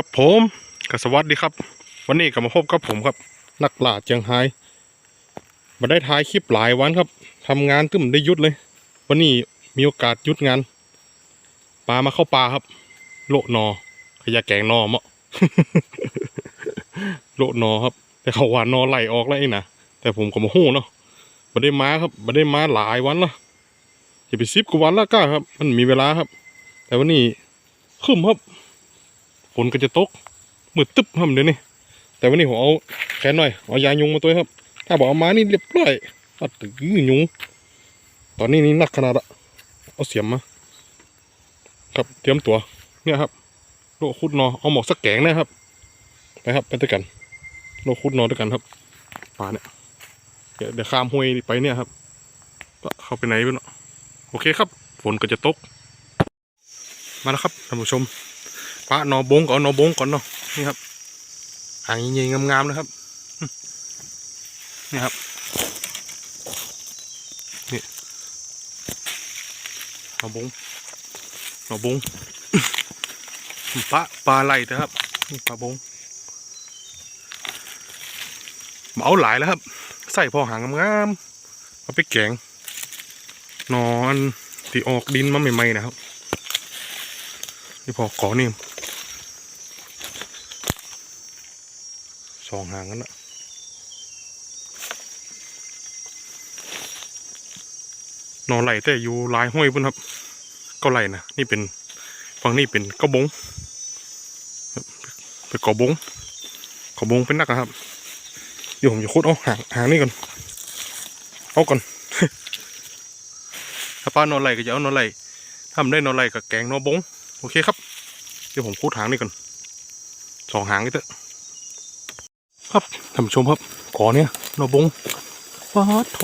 ครับผมกสวัสดีครับ วันนี้ก็มาพบกับผมครับ นักล่าเจียงไฮ้มาได้ท้ายคลิปหลายวันครับทำงานตึ้มได้ยุดเลย วันนี้มีโอกาสยุดงานปลามาเข้าปลาครับ โลนอขยะแกงนอเมาะโลนอครับ แต่เขาว่านอไหลออกแล้วไอ้นะแต่ผมก็มาหู้เนาะมาได้มาครับมาได้มาหลายวันและจะไปซิบกว่าวันแล้วก้าครับ มันมีเวลาครับ แต่วันนี้ขึ้นครับ นก็จะตกมืดตึ๊บครับเดี๋ยวนี้แต่วันนี้ผมเอาแขนหน่อยเอายายุงมาตัวครับถ้าบอกเอามานี่เรียบร้อยอัดยื้อยุงตอนนี้นี่นักขนาดอะเอาเสียมมาครับเตรียมตัวเนี่ยครับโลคุดนอเอาหมอกสักแกงนะครับไปครับไปด้วยกันโลคุดนอด้วยกันครับป่าเนี่ยเดี๋ยวเดี๋ยวข้ามห้วยไปเนี่ยครับก็เข้าไปไหนไปเนาะโอเคครับ ฝนก็จะตก มาแล้วครับท่านผู้ชม พระนอบงก็เอานอบงก่อนเนาะนี่ครับหางยิงๆงามๆนะครับนี่ครับนี่นอบงนอบงปลาปลาไหลนะครับนี่ปลาบงเอาหลายแล้วครับ ใส่พอหางงามๆเอาไปแกงนอนที่ออกดินมาใหม่ๆนะครับนี่พอขอนี่ สองหางกันละนอนไหลแต่อยู่ลายห้อยพุ่นครับ ก็ไหลนะนี่เป็นฝั่งนี้เป็นกระบงเป็นกระบงกระบงเป็นนักนะครับเดี๋ยวผมจะคุดเอาหางหางนี่ก่อนเอาก่อนถ้าป้านอนไหลก็จะเอานอนไหลทำได้นอนไหลกับแกงนอบงโอเคครับเดี๋ยวผมคูดหางนี่ก่อนสองหางนี่เถอะ ครับท่านผู้ชมครับก่อเนี่ยนอบงว้าดโถ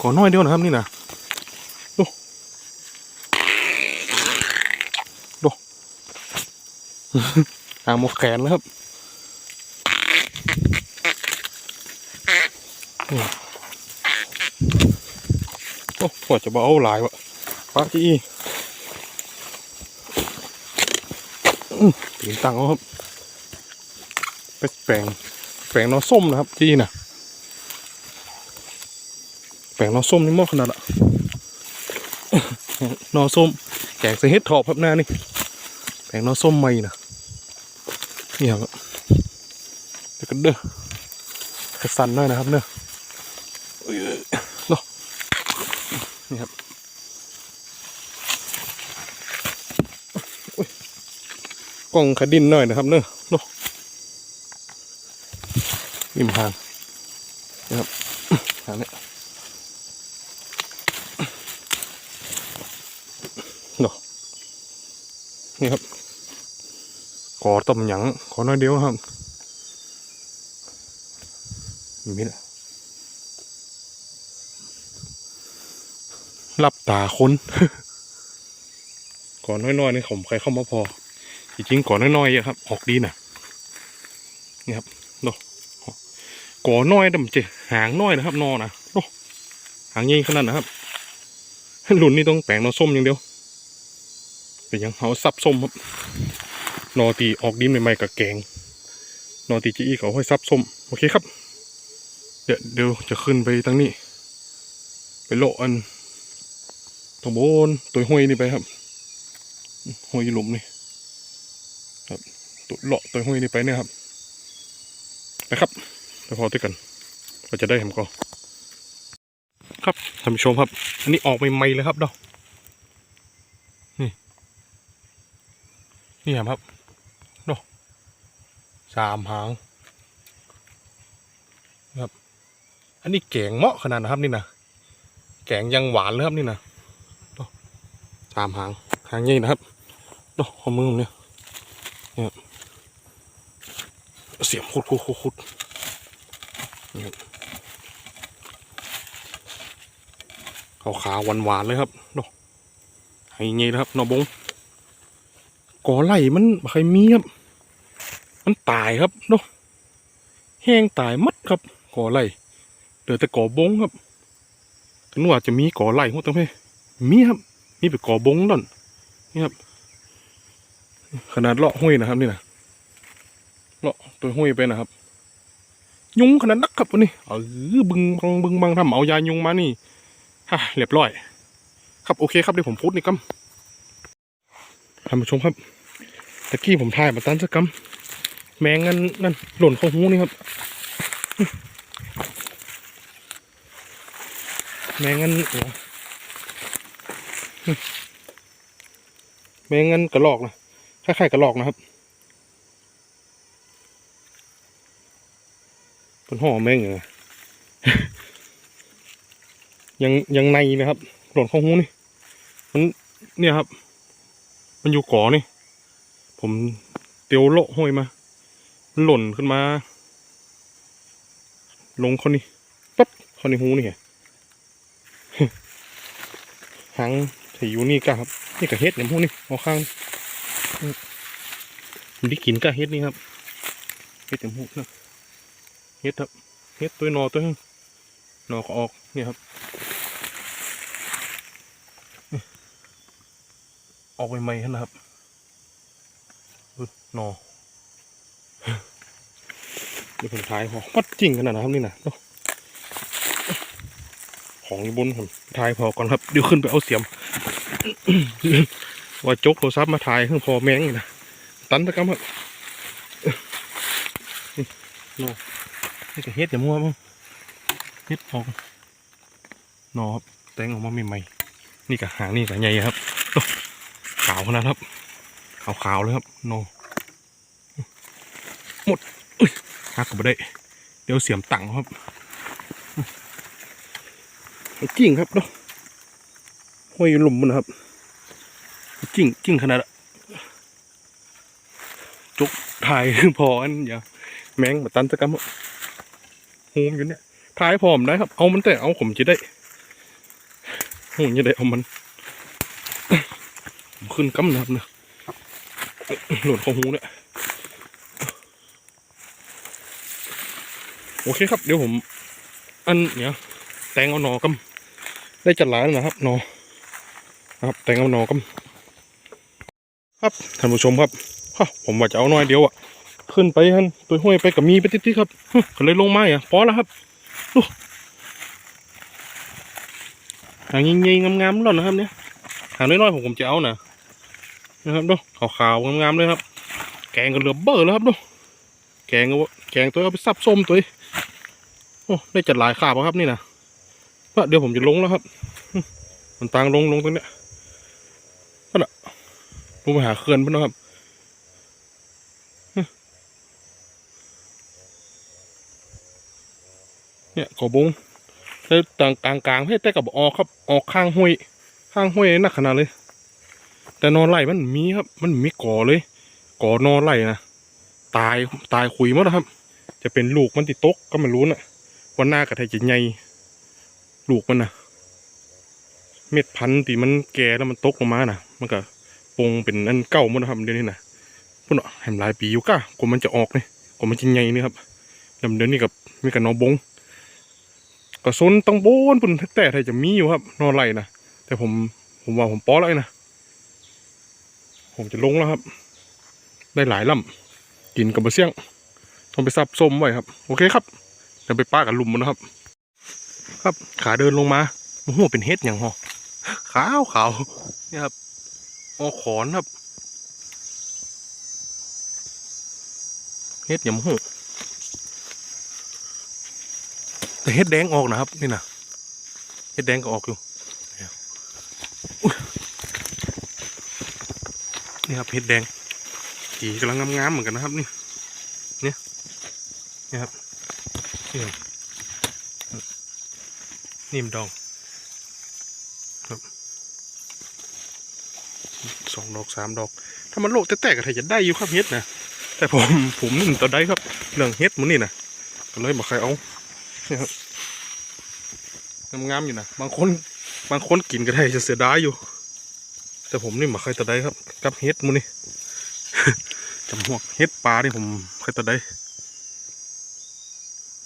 ก่อน้อยเดียวนะครับนี่นะดูดูหางหมดแขนแล้วครับโอ้กว่าจะเบาหลายวะป้าจี้ถึงตังครับ ไปแปลงแปลงนอส้มนะครับที่นะแปลงนอส้มนี่มากขนาดอะนอส้มแกงใส่เห็ดถอบครับหน้านี่แปลงนอส้มใหม่นะนี่ครับเดี๋ยวกันเด้อกระสันหน่อยนะครับเด้อเอ้ยเนาะนี่ครับกล้องขดินหน่อยนะครับเนอะเนาะ ริมทางนะครับทางเนี้ยเนาะนี่ครับ ขอต้มหยังขอน้อยเดียวครับมีแหละรับตาคนก่อนน้อยๆนี่ผมใครเข้ามาพอจริงๆก่อนน้อยๆอะครับ ออกดีนะนี่ครับ ก่อน้อยดำเจหางน้อยนะครับนอนะดูหางใหญ่ขนาดนะครับหลุนนี่ต้องแปลงนอส้มอย่างเดียวเป็นยังเขาซับส้มครับนอตีออกดินใหม่ๆกับแกงนอตีจีอีเขาให้ซับส้มโอเคครับ เดี๋ยวเดี๋ยวจะขึ้นไปตั้งนี้ ไปโลอันตรงบนตัวห้วยนี่ไปครับห้วยหลุมนี่ตุเลาะตัวห้วยนี่ไปเนี่ยครับนะครับ ไปพอด้วยกันเราจะได้เห็นก็ครับท่านผู้ชมครับ อันนี้ออกใหม่ๆเลยครับเนาะนี่นี่ครับเนาะสามหางครับ อันนี้แกงเหมาะขนาดนะครับนี่นะแกงยังหวานเลยครับนี่นะสามหางหางใหญ่นะครับเนาะข้อมือผมเนี่ยเสียมขุดขุดขุดขุด นี่ครับขาวขาวหวานหวานๆเลยครับเนาะให้เงี้ยนะครับนอบงก่อไหลมันใครมีครับ มันตายครับเนาะแห้งตายมัดครับก่อไหลเหลือแต่ก่อบงครับกันว่าจะมีก่อไหลหัวตั้งเพมีครับ มีไปก่อบงนั่นนี่ครับ ขนาดเลาะห้วยนะครับนี่นะเลาะตัวห้วยไปนะครับ ยุงขนาดนักครับวันนี้เออบึงบังบึงบังทำเอายายุงมานี่ฮ่าเรียบร้อย ครับโอเคครับเดี๋ยวผมพูดนี่กัมท่านผู้ชมครับตะกี้ผมถ่ายมาตันสักกัมแมงนั่นนั่นหล่นเข้าหูนี่ครับ แมงงั้นโอ้แมงงั้นกระลอกนะคล้ายๆกระลอกนะครับ เป็นห่อแมงอยู่นะยังยังในนะครับหล่นข้าหูนี่ มันเนี่ยครับ มันอยู่ก่อนี่ ผมเตียวโละห้อยมามันหล่นขึ้นมา ลงเขานี่ปั๊บเขาในหูนี่ไงหางถืออยู่นี่ก็ครับนี่ก็เฮ็ดเนี่ยพวกนี้เอาข้างมันได้กินก็เฮ็ดนี่ครับเฮ็ดอย่างพวกนะ เฮ็ดครับเฮ็ดตัวหนอตัวนึงหนอก็ออกเนี่ยครับ ออกใหม่ๆนะครับหนอเดี๋ยวผมถ่ายพอมัดจริงขนาดนะครับนี่นะของอยู่บนผมถ่ายพอก่อนครับเดี๋ยวขึ้นไปเอาเสียม ว่าจกโทรศัพท์มาถ่ายเพิ่งพอแมงนี่นะตันตะกำครับนี่เนี่ก็เฮ็ดอย่ามัวมั้งเฮ็ดออกหนอครับแตงออกมาใหม่ๆนี่ก็หางนี่ก็ใหญ่ครับขาวขนาดครับขาวๆเลยครับโนหมดอุ๊ยหักก็ไม่ได้ เดี๋ยวเสียมตังครับจริงครับเนาะห้อยหลุมมันครับจริงจริงขนาดจุกถ่ายพออันอย่าแมงมาตันสกรร มหูอยู่เนี่ยถ่ายพร้อมได้ครับ เอามันแต่เอาผมจะได้หูจะได้เอามันขึ้นกำนับเนี่ยหล่นเข้าหูเนี่ยโอเคครับ เดี๋ยวผม อันเนี่ยแตงเอาหนอกำได้จัดหลายแล้วนะครับหนอครับ แตงเอาหนอกำครับท่านผู้ชมครับผมว่าจะเอาหน้อยเดียวอะ ขึ้นไปฮันตัวห้วยไปกับมีไปติดๆครับฮึก็เลยลงไม้อะพอแล้วครับดูหางยิงๆงามๆแล้วนะครับ เนี่ยหางน้อยๆผมผมจะเอานะนะครับดูขาวๆงามๆเลยครับ แกงก็เหลือเบอร์แล้วครับดูแกงก็แกงตัวเอาไปซับส้มตัวโอ้ได้จัดหลายขาบครับนี่นะว่าเดี๋ยวผมจะลงแล้วครับ มันตางลงลงตรงเนี้ยนั่นแหละลงไปหาเขื่อนเพื่อนนะครับอืม เนี่ยกอบงแต่างกลางกลางเพศแต่กับออกครับ ออกข้างห้วย ข้างห้วยนักขนาดเลย แต่นอนไหลมันมีครับ มันมีก่อเลยก่อนอนไหลนะตายตายคุยหมดแล้วครับ จะเป็นลูกมันติดตกก็ไม่รู้น่ะวันหน้ากระไทยจะใหญ่ลูกมันนะเม็ดพันธุ์ที่มันแก่แล้วมันตกลงมาน่ะมันก็ปงเป็นอันเก่าหมดนะครับเดี๋ยวนี้นะพุ่นเนาะแหมหลายปีอยู่ก้ากว่ามันจะออกนี่กว่ามันจะใหญ่นี่ครับลำเดี๋ยวนี้กับมีกับนอบง ก็ซนต้องโบนปุ่นแต่ไทยจะมีอยู่ครับ นอนไหลนะแต่ผมผมว่าผมป้อแล้วนะผมจะลงแล้วครับ ได้หลายลำกินกับบะเสี่ยงต้องไปซับส้มไว้ครับ โอเคครับเดี๋ยวไปป้ากับลุมมันนะครับ ครับขาเดินลงมาโอ้โหเป็นเฮ็ดอย่างหอขาวขาวเนี่ยครับออขอนครับเฮ็ดอย่างหู แต่เฮ็ดแดงออกนะครับ นี่นะเฮ็ดแดงก็ออกอยู่นี่ครับเฮ็ดแดงสีกำลังงามๆเหมือนกันนะครับนี่เนี่ยนี่ครับนี่ครันิ่มดองครับสองดอกสามดอก ถ้ามันโลกแต่ๆก็ถ้าจะได้อยู่ครับเฮ็ดนะแต่ผมผมนี่มันได้ครับเรื่องเฮ็ดมันนี่นะก็เลยบอกใครเอา งามๆอยู่นะบางคนบางคนกินก็ได้จะเสียดายอยู่ แต่ผมนี่มาใครตัวได้ครับ กับเฮ็ดมันนี่จำพวกเฮ็ดปลานี่ผมใครตัวได้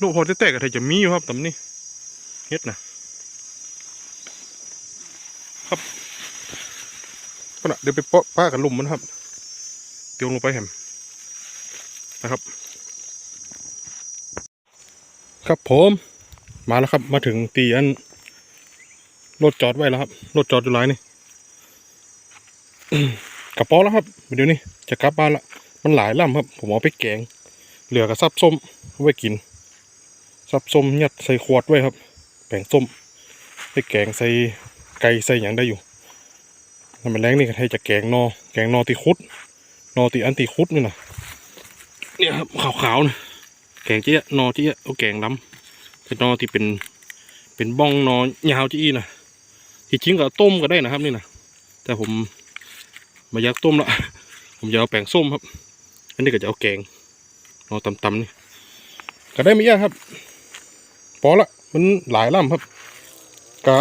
ลูกพอจะแตกก็ไทยจะมีอยู่ครับตำนี้เฮ็ดนะครับก็นะเดี๋ยวไปปาะป้ากับลุมมันครับเตียวลงไปแฮมนะครับ ครับผมมาแล้วครับมาถึงตีอันรถจอดไว้แล้วครับรถจอดอยู่ไรนี่กระป๋อแล้วครับเดี๋ยวนี้จะกลับบ้านละมันหลายลำครับ ผมเอาไปแกง เหลือกับซับส้มเอาไว้กินซับส้มยัดใส่ขวดไว้ครับแป้งส้มไปแกงใส่ไก่ใส่อย่างได้อยู่น้ำมันแรงนี่ก็ให้จะแกงนอ แกงนอตีคุด นอตีอันตีคุดนี่นะเนี่ยครับขาวๆนะ แกงเจี๊ยะนอเจี๊ยะเอาแกงล้ำแต่นอที่เป็นเป็นบ้องนอยาวจี้นะที่จริงก็ต้มก็ได้นะครับนี่นะแต่ผมมาอยากต้มละผมจะเอาแป้งส้มครับ อันนี้ก็จะเอาแกงนอตำๆนี่ก็ได้ไม่ยากครับพอละมันหลายลำครับกะ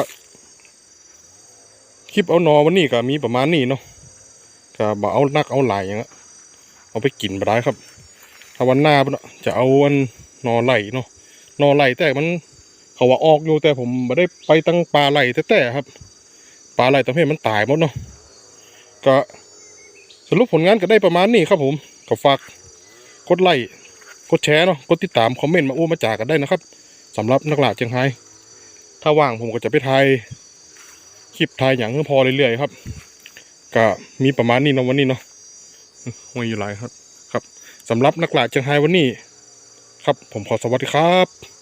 คลิปเอานอวันนี้ก็มีประมาณนี้เนาะก็บ่เอานักเอาหลายอย่างละเอาไปกินไปได้ครับ ถ้าวันหน้าพุ่นน่ะจะเอาอันนอไหลเนาะนอไหลแต่มันเขาว่าออกอยู่แต่ผมไม่ได้ไปตั้งปลาไหลแต่ๆครับปลาไหลตะเพศมันตายหมดเนาะก็สรุปผลงานก็ได้ประมาณนี้ครับผมก็ฝากกดไลค์กดแชร์เนาะกดติดตามคอมเมนต์มาอู้มาจากกันได้นะครับสำหรับนักล่าเชียงไฮ้ถ้าว่างผมก็จะไปถ่ายคลิปถ่ายอย่างพอเรื่อยๆครับ ก็มีประมาณนี้เนาะวันนี้เนาะห่วยอยู่หลายครับ สำหรับนักล่าเชียงไฮ้วันนี้ ครับผมขอสวัสดีครับ